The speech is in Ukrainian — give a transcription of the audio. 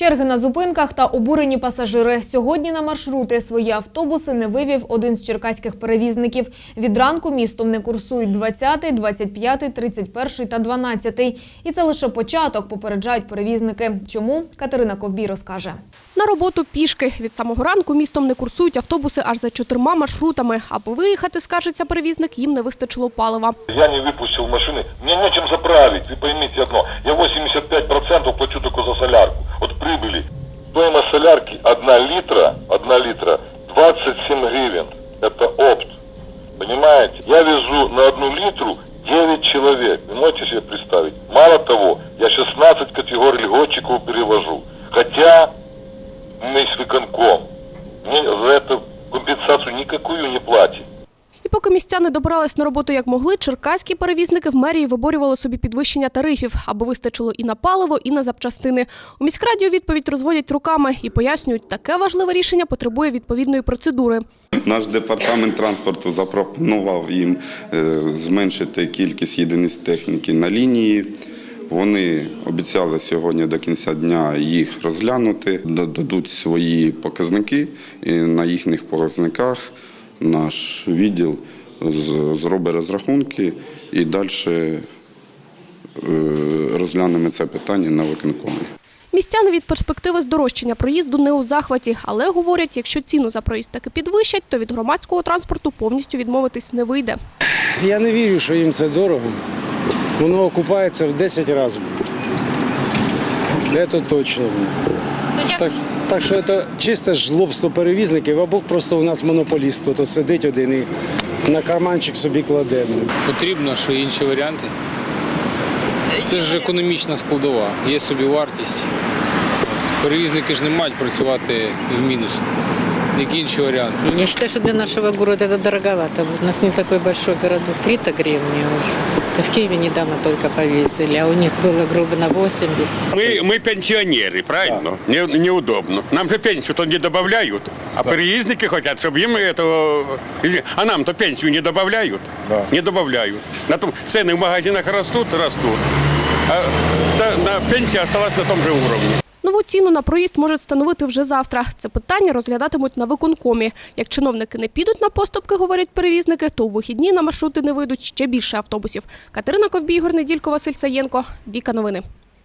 Черги на зупинках та обурені пасажири. Сьогодні на маршрути свої автобуси не вивів один з черкаських перевізників. Від ранку містом не курсують 20, 25, 31 та 12. І це лише початок, попереджають перевізники. Чому? Катерина Ковбій розкаже. На роботу пішки. Від самого ранку містом не курсують автобуси аж за чотирма маршрутами. Аби виїхати, скажеться перевізник, їм не вистачило палива. Я не выпустил машины, мне нечем заправить, вы поймите одно, Стоимость солярки 1 литра, 1 литра 27 гривен, это опт, понимаете? Я везу на одну литру 9 человек, вы можете себе представить? Мало того, я 16 категорий льготчиков перевожу, хотя мы с выконком, мне за это компенсацию никакую не платит. І поки містяни добирались на роботу як могли, черкаські перевізники в мерії виборювали собі підвищення тарифів, аби вистачило і на паливо, і на запчастини. У міськраді у відповідь розводять руками і пояснюють, таке важливе рішення потребує відповідної процедури. Наш департамент транспорту запропонував їм е, зменшити кількість єдиниць техніки на лінії. Вони обіцяли сьогодні до кінця дня їх розглянути, додадуть свої показники, і на їхніх показниках наш відділ зробить розрахунки і далі розглянемо це питання на виконкомі. Містяни від перспективи здорожчання проїзду не у захваті, але говорять, якщо ціну за проїзд таки підвищать, то від громадського транспорту повністю відмовитись не вийде. Я не вірю, що їм це дорого. Воно окупається в 10 разів. Це точно. Так, так що це чисте жлобство перевізників, або просто у нас монополіст, хто сидить один і на карманчик собі кладе. Потрібно, що інші варіанти. Це ж економічна складова, є собі вартість. Перевізники ж не мають працювати в мінус. Які інші варіанти? Я считаю, что для нашего города это дороговато. У нас не такой большой городок. 3 гривни уже. Это в Киеве недавно только повесили, а у них было грубо на 80. Мы, мы пенсионеры, правильно? Не, неудобно. Нам же пенсию-то не добавляют, а переездники хотят, чтобы им это... А нам-то пенсию не добавляют? Не добавляют. На том, цены в магазинах растут, растут. А та- на пенсия осталась на том же уровне. Нову ціну на проїзд можуть встановити вже завтра. Це питання розглядатимуть на виконкомі. Як чиновники не підуть на поступки, говорять перевізники, то у вихідні на маршрути не вийдуть ще більше автобусів. Катерина Ковбій, Ігор Неділько, Василь Саєнко. Віка новини.